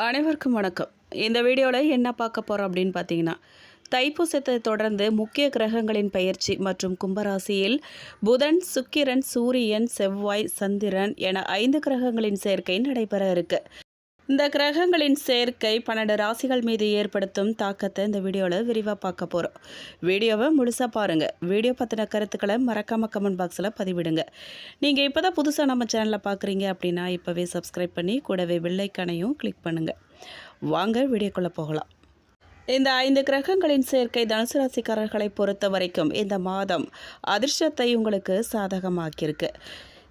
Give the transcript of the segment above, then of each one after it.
அனைவருக்கும் வணக்கம். இந்த வீடியோவில் என்ன பார்க்க போகிறோம் அப்படின்னு பார்த்தீங்கன்னா தைப்பூசத்தை தொடர்ந்து முக்கிய கிரகங்களின் பயிற்சி மற்றும் கும்பராசியில் புதன் சுக்கிரன் சூரியன் செவ்வாய் சந்திரன் என ஐந்து கிரகங்களின் சேர்க்கை நடைபெற இருக்கு. இந்த கிரகங்களின் சேர்க்கை பன்னெண்டு ராசிகள் மீது ஏற்படுத்தும் தாக்கத்தை இந்த வீடியோவில் விரிவாக பார்க்க போகிறோம் வீடியோவை முழுசாக பாருங்கள் வீடியோ பற்றின கருத்துக்களை மறக்காமல் கமெண்ட் பாக்ஸில் பதிவிடுங்க. நீங்கள் இப்போ தான் புதுசாக நம்ம சேனலில் பார்க்குறீங்க அப்படின்னா இப்போவே சப்ஸ்கிரைப் பண்ணி கூடவே வெள்ளைக்கணையும் கிளிக் பண்ணுங்கள் வாங்க வீடியோக்குள்ளே போகலாம். இந்த ஐந்து கிரகங்களின் சேர்க்கை தனுசு ராசிக்காரர்களை பொறுத்த வரைக்கும் இந்த மாதம் அதிர்ஷ்டத்தை உங்களுக்கு சாதகமாக்கியிருக்கு.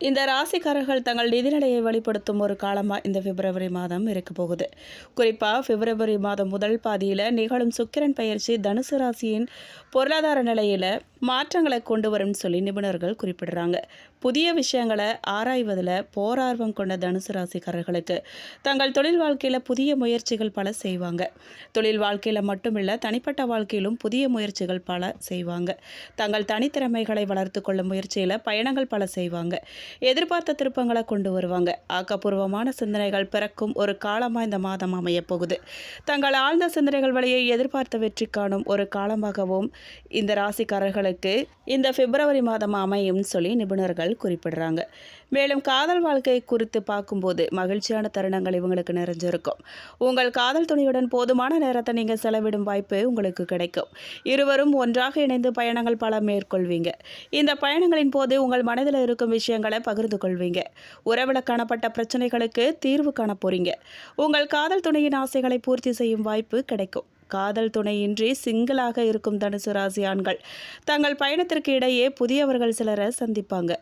இந்த ராசிக்காரர்கள் தங்கள் நிதிநிலையை வெளிப்படுத்தும் ஒரு காலமாக இந்த பிப்ரவரி மாதம் இருக்க போகுது. குறிப்பாக பிப்ரவரி மாதம் முதல் பாதியில் நிகழும் சுக்கிரன் பயிற்சி தனுசு ராசியின் பொருளாதார நிலையில் மாற்றங்களை கொண்டு வரும்னு சொல்லி நிபுணர்கள் குறிப்பிடுறாங்க. புதிய விஷயங்களை ஆராய்வதில் போரார்வம் கொண்ட தனுசு ராசிக்காரர்களுக்கு தங்கள் தொழில் வாழ்க்கையில் புதிய முயற்சிகள் பல செய்வாங்க. தொழில் வாழ்க்கையில் மட்டுமில்ல தனிப்பட்ட வாழ்க்கையிலும் புதிய முயற்சிகள் பல செய்வாங்க. தங்கள் தனித்திறமைகளை வளர்த்து கொள்ளும் முயற்சியில் பயணங்கள் பல செய்வாங்க. எதிர்பார்த்த திருப்பங்களை கொண்டு வருவாங்க. ஆக்கப்பூர்வமான சிந்தனைகள் பிறக்கும் ஒரு காலமாக இந்த மாதம் அமையப் போகுது. தங்கள் ஆழ்ந்த சிந்தனைகள் வழியை எதிர்பார்த்த வெற்றி காணும் ஒரு காலமாகவும் இந்த ராசிக்காரர்களுக்கு இந்த பிப்ரவரி மாதம் அமையும் சொல்லி நிபுணர்கள் குறிப்பிடுறாங்க. மேலும் காதல் வாழ்க்கை குறித்து பார்க்கும்போது மகிழ்ச்சியான தருணங்கள் இவங்களுக்கு நிறைஞ்சிருக்கும். உங்கள் காதல் துணையுடன் போதுமான நேரத்தை நீங்கள் செலவிடும் வாய்ப்பு உங்களுக்கு கிடைக்கும். இருவரும் ஒன்றாக இணைந்து பயணங்கள் பல மேற்கொள்வீங்க. இந்த பயணங்களின் போது உங்கள் மனதில் இருக்கும் விஷயங்களை பகிர்ந்து கொள்வீங்க. உறவில் காணப்பட்ட பிரச்சனைகளுக்கு தீர்வு காண போறீங்க. உங்கள் காதல் துணையின் ஆசைகளை பூர்த்தி செய்யும் வாய்ப்பு கிடைக்கும். காதல் துணையின்றி சிங்கிளாக இருக்கும் தனுசு ராசி ஆண்கள். தங்கள் பயணத்திற்கு இடையே புதியவர்கள் சிலரை சந்திப்பாங்க.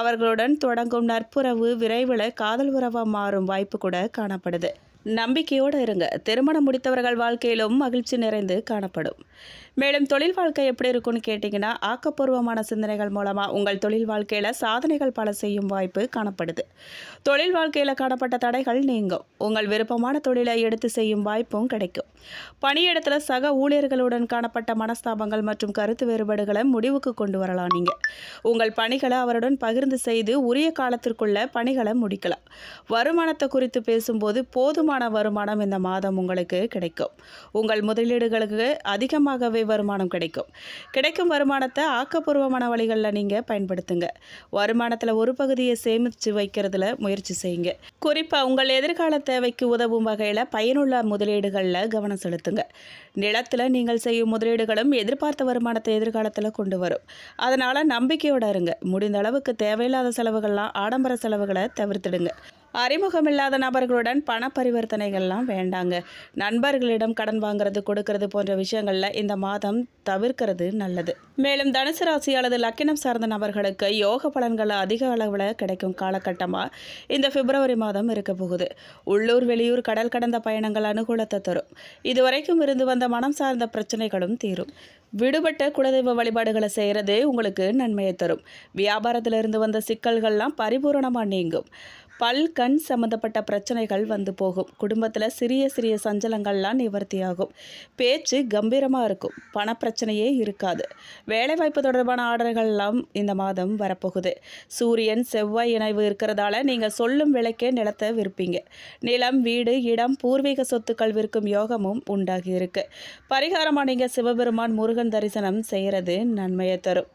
அவர்களுடன் தொடங்கும் நட்புறவு விரைவில் காதல் உறவாக மாறும் வாய்ப்பு கூட காணப்படுது. நம்பிக்கையோடு இருங்க. திருமணம் முடித்தவர்கள் வாழ்க்கையிலும் மகிழ்ச்சி நிறைந்து காணப்படும். மேலும் தொழில் வாழ்க்கை எப்படி இருக்கும்னு கேட்டிங்கன்னா ஆக்கப்பூர்வமான சிந்தனைகள் மூலமாக உங்கள் தொழில் வாழ்க்கையில் சாதனைகள் பல செய்யும் வாய்ப்பு காணப்படுது. தொழில் வாழ்க்கையில் காணப்பட்ட தடைகள் நீங்கும். உங்கள் விருப்பமான தொழிலை எடுத்து செய்யும் வாய்ப்பும் கிடைக்கும். பணியிடத்தில் சக ஊழியர்களுடன் காணப்பட்ட மனஸ்தாபங்கள் மற்றும் கருத்து வேறுபாடுகளை முடிவுக்கு கொண்டு வரலாம் நீங்கள் உங்கள் பணிகளை அவருடன் பகிர்ந்து செய்து உரிய காலத்திற்குள்ள பணிகளை முடிக்கலாம். வருமானத்தை குறித்து பேசும்போது போதும் அதிகமான வருமானம் இந்த மாதம் உங்களுக்கு கிடைக்கும். உங்கள் முதலீடுகளுக்கு அதிகமாகவே வருமானம் கிடைக்கும். கிடைக்கும் வருமானத்தை ஆக்கப்பூர்வமான வழிகளில் நீங்கள் பயன்படுத்துங்க. வருமானத்தில் ஒரு பகுதியை சேமித்து வைக்கிறதுல முயற்சி செய்யுங்க. குறிப்பாக உங்கள் எதிர்கால தேவைக்கு உதவும் வகையில் பயனுள்ள முதலீடுகளில் கவனம் செலுத்துங்க. நிலத்தில் நீங்கள் செய்யும் முதலீடுகளும் எதிர்பார்த்த வருமானத்தை எதிர்காலத்தில் கொண்டு வரும். அதனால் நம்பிக்கையோட இருங்க. முடிந்த அளவுக்கு தேவையில்லாத செலவுகள்லாம் ஆடம்பர செலவுகளை தவிர்த்துவிடுங்க அறிமுகம் இல்லாத நபர்களுடன் பண பரிவர்த்தனைகள்லாம் வேண்டாங்க. நண்பர்களிடம் கடன் வாங்குறது கொடுக்கறது போன்ற விஷயங்களில் இந்த மாதம் தவிர்க்கிறது நல்லது. மேலும் தனுசு ராசி அல்லது லக்கினம் சார்ந்த நபர்களுக்கு யோக பலன்கள் அதிக அளவில் கிடைக்கும் காலகட்டமாக இந்த பிப்ரவரி மாதம் இருக்க போகுது. உள்ளூர் வெளியூர் கடல் கடந்த பயணங்கள் அனுகூலத்தை தரும். இதுவரைக்கும் இருந்து வந்த மனம் சார்ந்த பிரச்சனைகளும் தீரும். விடுபட்ட குலதெய்வ வழிபாடுகளை செய்கிறது உங்களுக்கு நன்மையை தரும். வியாபாரத்திலிருந்து வந்த சிக்கல்கள்லாம் பரிபூரணமாக நீங்கும். பல் கண் சம்மந்தப்பட்ட பிரச்சனைகள் வந்து போகும். குடும்பத்தில் சிறிய சிறிய சஞ்சலங்கள்லாம் நிவர்த்தியாகும். பேச்சு கம்பீரமாக இருக்கும். பணப்பிரச்சனையே இருக்காது. வேலைவாய்ப்பு தொடர்பான ஆர்டர்கள்லாம் இந்த மாதம் வரப்போகுது. சூரியன் செவ்வாய் இணைவு இருக்கிறதால நீங்கள் சொல்லும் விலைக்கே நிலத்தை விற்பீங்க நிலம் வீடு இடம் பூர்வீக சொத்துக்கள் விற்கும் யோகமும் உண்டாகி இருக்கு. பரிகாரமாக நீங்கள் சிவபெருமான் முருகன் தரிசனம் செய்கிறது நன்மையை தரும்.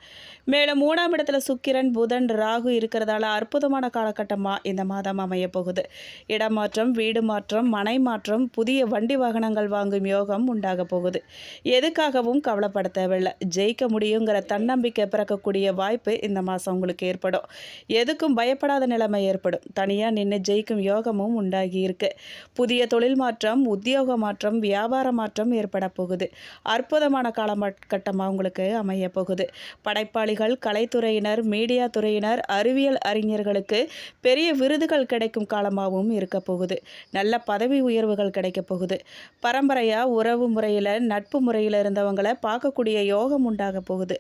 மேலும் மூணாம் இடத்துல சுக்கிரன் புதன் ராகு இருக்கிறதால அற்புதமான காலகட்டமாக இந்த மாதம் அமைய போகுது. இடமாற்றம் வீடு மாற்றம் மனை மாற்றம் புதிய வண்டி வாகனங்கள் வாங்கும் யோகம் உண்டாக போகுது. எதுக்காகவும் கவலைப்பட தேவையில்லை. ஜெயிக்க முடியுங்கிற தன்னம்பிக்கை பிறக்கக்கூடிய வாய்ப்பு இந்த மாதம் உங்களுக்கு ஏற்படும். எதுக்கும் பயப்படாத நிலைமை ஏற்படும். தனியாக நின்று ஜெயிக்கும் யோகமும் உண்டாகி இருக்கு. புதிய தொழில் மாற்றம் உத்தியோக மாற்றம் வியாபார மாற்றம் ஏற்பட போகுது. அற்புதமான காலகட்டமாக உங்களுக்கு அமைய போகுது. படைப்பாளிகள் கலைத்துறையினர் மீடியா துறையினர் அறிவியல் அறிஞர்களுக்கு பெரிய விருதுகள் கிடைக்கும் காலமாகவும் இருக்க போகுது. நல்ல பதவி உயர்வுகள் கிடைக்க போகுது. பரம்பரையாக உறவு முறையில் நட்பு முறையில் இருந்தவங்களை பார்க்கக்கூடிய யோகம் உண்டாக போகுது.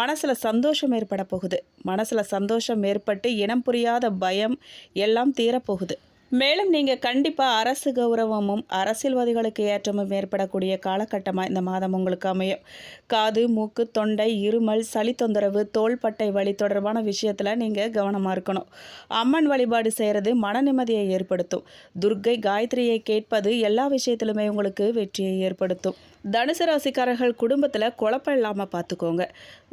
மனசில் சந்தோஷம் ஏற்பட போகுது. மனசில் சந்தோஷம் ஏற்பட்டு இனம் புரியாத பயம் எல்லாம் தீரப்போகுது மேலும் நீங்கள் கண்டிப்பாக அரசு கௌரவமும் அரசியல்வாதிகளுக்கு ஏற்றமும் ஏற்படக்கூடிய காலகட்டமாக இந்த மாதம் உங்களுக்கு அமையும். காது மூக்கு தொண்டை இருமல் சளி தொந்தரவு தோள்பட்டை வலி தொடர்பான விஷயத்தில் நீங்கள் கவனமாக இருக்கணும். அம்மன் வழிபாடு செய்கிறது மன நிம்மதியை ஏற்படுத்தும். துர்க்கை காயத்ரியை கேட்பது எல்லா விஷயத்திலுமே உங்களுக்கு வெற்றியை ஏற்படுத்தும். தனுசு ராசிக்காரர்கள் குடும்பத்தில் குழப்பம் இல்லாமல் பார்த்துக்கோங்க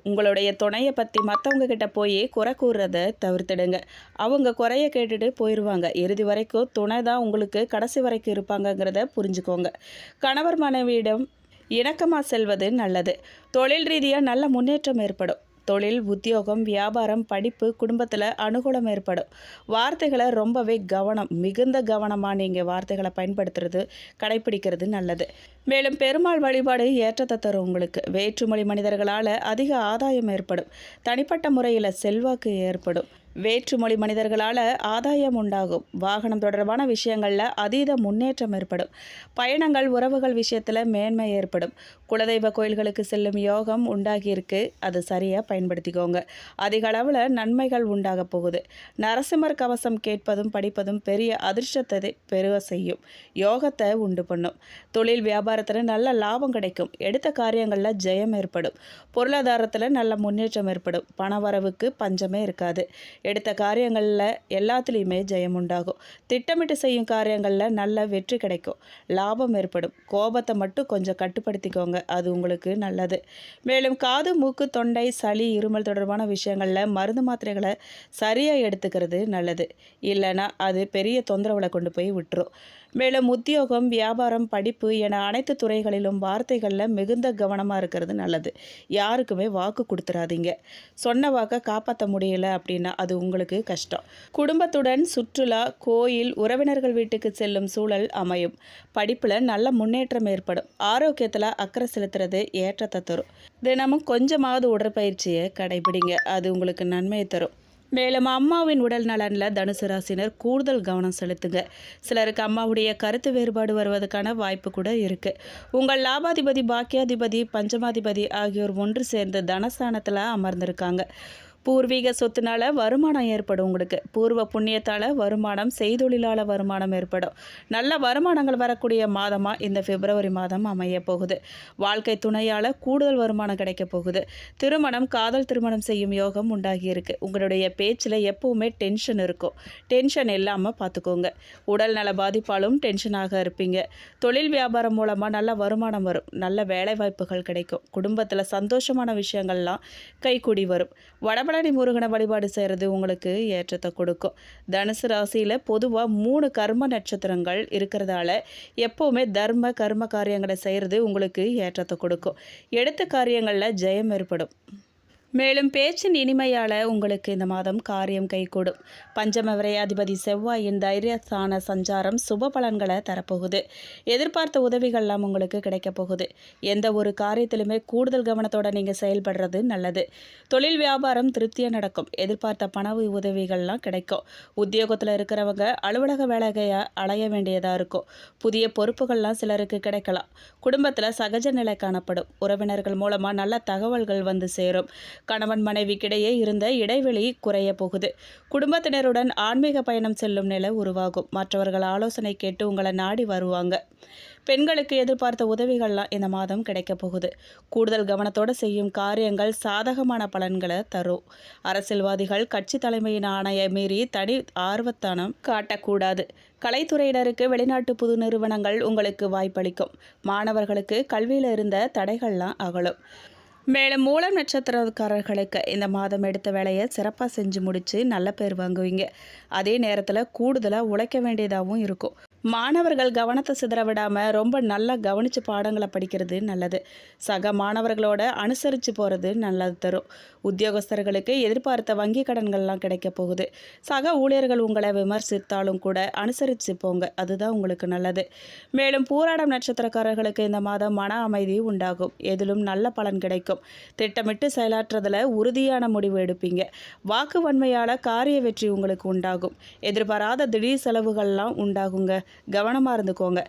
உங்களுடைய துணையை பற்றி மற்றவங்க கிட்ட போய் குறை கூறுறத தவிர்த்துடுங்க. அவங்க குறைய கேட்டுட்டு போயிடுவாங்க இறுதி வரைக்கும் துணை தான் உங்களுக்கு கடைசி வரைக்கும் இருப்பாங்கங்கிறத புரிஞ்சுக்கோங்க. கணவர் மனைவியிடம் இணக்கமாக செல்வது நல்லது. தொழில் ரீதியாக நல்ல முன்னேற்றம் ஏற்படும். தொழில் உத்தியோகம் வியாபாரம் படிப்பு குடும்பத்தில் அனுகூலம் ஏற்படும். வார்த்தைகளை ரொம்பவே கவனம் மிகுந்த கவனமாக நீங்கள் வார்த்தைகளை பயன்படுத்துறது கடைப்பிடிக்கிறது நல்லது. மேலும் பெருமாள் வழிபாடு ஏற்றத்தை தரும் உங்களுக்கு. வேற்றுமொழி மனிதர்களால் அதிக ஆதாயம் ஏற்படும். தனிப்பட்ட முறையில் செல்வாக்கு ஏற்படும். வேற்றுமொழி மனிதர்களால் ஆதாயம் உண்டாகும். வாகனம் தொடர்பான விஷயங்களில் அதீத முன்னேற்றம் ஏற்படும். பயணங்கள் உறவுகள் விஷயத்தில் மேன்மை ஏற்படும். குலதெய்வ கோயில்களுக்கு செல்லும் யோகம் உண்டாகியிருக்கு. அது சரியாக பயன்படுத்திக்கோங்க. அதிக அளவில் நன்மைகள் உண்டாக போகுது. நரசிம்மர் கவசம் கேட்பதும் படிப்பதும் பெரிய அதிர்ஷ்டத்தை பெருக செய்யும். யோகத்தை உண்டு பண்ணும். தொழில் வியாபாரத்தில் நல்ல லாபம் கிடைக்கும். எடுத்த காரியங்களில் ஜெயம் ஏற்படும். பொருளாதாரத்தில் நல்ல முன்னேற்றம் ஏற்படும். பணவரவுக்கு பஞ்சமே இருக்காது. எடுத்த காரியங்களில் எல்லாத்துலேயுமே ஜெயம் உண்டாகும். திட்டமிட்டு செய்யும் காரியங்களில் நல்ல வெற்றி கிடைக்கும். லாபம் ஏற்படும். கோபத்தை மட்டும் கொஞ்சம் கட்டுப்படுத்திக்கோங்க. அது உங்களுக்கு நல்லது. மேலும் காது மூக்கு தொண்டை சளி இருமல் தொடர்பான விஷயங்களில் மருந்து மாத்திரைகளை சரியாக எடுத்துக்கிறது நல்லது. இல்லைன்னா அது பெரிய தொந்தரவில் கொண்டு போய் விட்டுரும். மேலும் உத்தியோகம் வியாபாரம் படிப்பு என அனைத்து துறைகளிலும் வார்த்தைகளில் மிகுந்த கவனமாக இருக்கிறது நல்லது. யாருக்குமே வாக்கு கொடுத்துறாதீங்க. சொன்ன வாக்கை காப்பாற்ற முடியல அப்படின்னா அது உங்களுக்கு கஷ்டம். குடும்பத்துடன் சுற்றுலா கோயில் உறவினர்கள் வீட்டுக்கு செல்லும் சூழல் அமையும். படிப்பில் நல்ல முன்னேற்றம் ஏற்படும். ஆரோக்கியத்தில் அக்கறை செலுத்துறது ஏற்றத்தை தரும். தினமும் கொஞ்சமாவது உடற்பயிற்சியை கடைபிடிங்க. அது உங்களுக்கு நன்மையை தரும். மேலும் அம்மாவின் உடல் நலனில் தனுசு ராசினர் கூடுதல் கவனம் செலுத்துங்க. சிலருக்கு அம்மாவுடைய கருத்து வேறுபாடு வருவதற்கான வாய்ப்பு கூட இருக்குது உங்கள் லாபாதிபதி பாக்கியாதிபதி பஞ்சமாதிபதி ஆகியோர் ஒன்று சேர்ந்து தனஸ்தானத்தில் அமர்ந்திருக்காங்க. பூர்வீக சொத்துனால வருமானம் ஏற்படும் உங்களுக்கு. பூர்வ புண்ணியத்தால் வருமானம் செய்தொழிலால் வருமானம் ஏற்படும். நல்ல வருமானங்கள் வரக்கூடிய மாதமாக இந்த பிப்ரவரி மாதம் அமைய போகுது. வாழ்க்கை துணையால் கூடுதல் வருமானம் கிடைக்க போகுது. திருமணம் காதல் திருமணம் செய்யும் யோகம் உண்டாகி இருக்கு. உங்களுடைய பேச்சில் எப்பவுமே டென்ஷன் இருக்கும். டென்ஷன் இல்லாமல் பார்த்துக்கோங்க உடல் நல பாதிப்பாலும் டென்ஷனாக இருப்பீங்க. தொழில் வியாபாரம் மூலமாக நல்ல வருமானம் வரும். நல்ல வேலை வாய்ப்புகள் கிடைக்கும். குடும்பத்தில் சந்தோஷமான விஷயங்கள்லாம் கைகூடி வரும். வடப பழனி முருகனை வழிபாடு செய்கிறது உங்களுக்கு ஏற்றத்தை கொடுக்கும். தனுசு ராசியில் பொதுவாக மூணு கர்ம நட்சத்திரங்கள் இருக்கிறதால எப்போவுமே தர்ம கர்ம காரியங்களை செய்கிறது உங்களுக்கு ஏற்றத்தை கொடுக்கும். எடுத்த காரியங்களில் ஜெயம் ஏற்படும். மேலும் பேச்சின் இனிமையால் உங்களுக்கு இந்த மாதம் காரியம் கைகூடும். பஞ்சம விரையாதிபதி செவ்வாயின் தைரியஸ்தான சஞ்சாரம் சுப பலன்களை தரப்போகுது. எதிர்பார்த்த உதவிகள்லாம் உங்களுக்கு கிடைக்கப் போகுது. எந்த ஒரு காரியத்திலுமே கூடுதல் கவனத்தோடு நீங்கள் செயல்படுறது நல்லது. தொழில் வியாபாரம் திருப்தியாக நடக்கும். எதிர்பார்த்த பண உதவிகள்லாம் கிடைக்கும். உத்தியோகத்தில் இருக்கிறவங்க அலுவலக வேலைகையை அலைய வேண்டியதாக இருக்கும். புதிய பொறுப்புகள்லாம் சிலருக்கு கிடைக்கலாம். குடும்பத்தில் சகஜ நிலை காணப்படும். உறவினர்கள் மூலமாக நல்ல தகவல்கள் வந்து சேரும். கணவன் மனைவிக்கிடையே இருந்த இடைவெளி குறைய போகுது. குடும்பத்தினருடன் ஆன்மீக பயணம் செல்லும் நிலை உருவாகும். மற்றவர்கள் ஆலோசனை கேட்டு உங்களை நாடி வருவாங்க. பெண்களுக்கு எதிர்பார்த்த உதவிகள்லாம் இந்த மாதம் கிடைக்க போகுது. கூடுதல் கவனத்தோடு செய்யும் காரியங்கள் சாதகமான பலன்களை தரும். அரசியல்வாதிகள் கட்சி தலைமையின் ஆணையை மீறி தனி ஆர்வத்தனம் காட்டக்கூடாது. கலைத்துறையினருக்கு வெளிநாட்டு புது நிறுவனங்கள் உங்களுக்கு வாய்ப்பளிக்கும். மாணவர்களுக்கு கல்வியில் இருந்த தடைகள்லாம் அகலும். மேலும் மூலம் நட்சத்திரக்காரர்களுக்கு இந்த மாதம் எடுத்த வேலையை சிறப்பாக செஞ்சு முடித்து நல்ல பேர் வாங்குவீங்க. அதே நேரத்தில் கூடுதலாக உழைக்க வேண்டியதாகவும் இருக்கும். மாணவர்கள் கவனத்தை சிதற விடாமல் ரொம்ப நல்லா கவனித்து பாடங்களை படிக்கிறது நல்லது. சக மாணவர்களோட அனுசரித்து போகிறது நல்லது தரும். உத்தியோகஸ்தர்களுக்கு எதிர்பார்த்த வங்கி கடன்கள்லாம் கிடைக்க போகுது. சக ஊழியர்கள் உங்களை விமர்சித்தாலும் கூட அனுசரித்து போங்க. அதுதான் உங்களுக்கு நல்லது. மேலும் பூராடம் நட்சத்திரக்காரர்களுக்கு இந்த மாதம் மன அமைதி உண்டாகும். எதிலும் நல்ல பலன் கிடைக்கும். திட்டமிட்டு செயலாற்றுறதில் உறுதியான முடிவு எடுப்பீங்க. வாக்கு வன்மையால் காரிய வெற்றி உங்களுக்கு உண்டாகும். எதிர்பாராத திடீர் செலவுகள்லாம் உண்டாகுங்க. கவனமாக இருந்துக்கோங்க.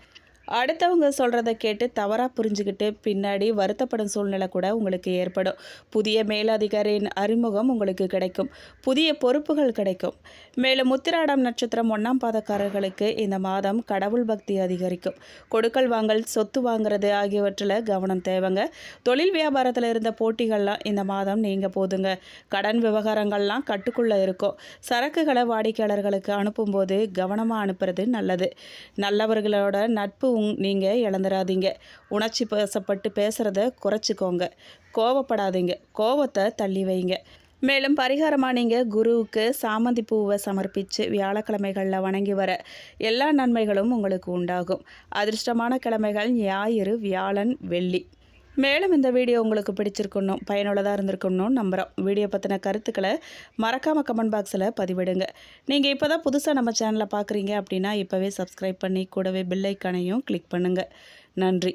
அடுத்தவங்க சொல்கிறத கேட்டு தவறாக புரிஞ்சுக்கிட்டு பின்னாடி வருத்தப்படும் சூழ்நிலை கூட உங்களுக்கு ஏற்படும். புதிய மேலதிகாரியின் அறிமுகம் உங்களுக்கு கிடைக்கும். புதிய பொறுப்புகள் கிடைக்கும். மேலும் முத்திராடம் நட்சத்திரம் ஒன்றாம் பாதக்காரர்களுக்கு இந்த மாதம் கடவுள் பக்தி அதிகரிக்கும். கொடுக்கல் வாங்கல் சொத்து வாங்குறது ஆகியவற்றில் கவனம் தேவைங்க. தொழில் வியாபாரத்தில் இருந்த போட்டிகள்லாம் இந்த மாதம் நீங்கள் போதுங்க. கடன் விவகாரங்கள்லாம் கட்டுக்குள்ளே இருக்கும். சரக்குகளை வாடிக்கையாளர்களுக்கு அனுப்பும்போது கவனமாக அனுப்புறது நல்லது. நல்லவர்களோட நட்பு உங் நீங்கள் இழந்துடாதீங்க உணர்ச்சி பேசப்பட்டு பேசுகிறத குறைச்சிக்கோங்க. கோவப்படாதீங்க. கோவத்தை தள்ளி வைங்க. மேலும் பரிகாரமாக நீங்கள் குருவுக்கு சாமந்தி பூவை சமர்ப்பித்து வியாழக்கிழமைகளில் வணங்கி வர எல்லா நன்மைகளும் உங்களுக்கு உண்டாகும். அதிர்ஷ்டமான கிழமைகள் ஞாயிறு வியாழன் வெள்ளி. மேலும் இந்த வீடியோ உங்களுக்கு பிடிச்சிருக்கணும் பயனுள்ளதாக இருந்திருக்கணும் நம்புகிறோம் வீடியோ பற்றின கருத்துக்களை மறக்காமல் கமெண்ட் பாக்ஸில் பதிவிடுங்க. நீங்கள் இப்போ தான் புதுசாக நம்ம சேனலை பார்க்குறீங்க அப்படின்னா இப்போவே சப்ஸ்கிரைப் பண்ணி கூடவே பில்லைக்கானையும் கிளிக் பண்ணுங்கள் நன்றி.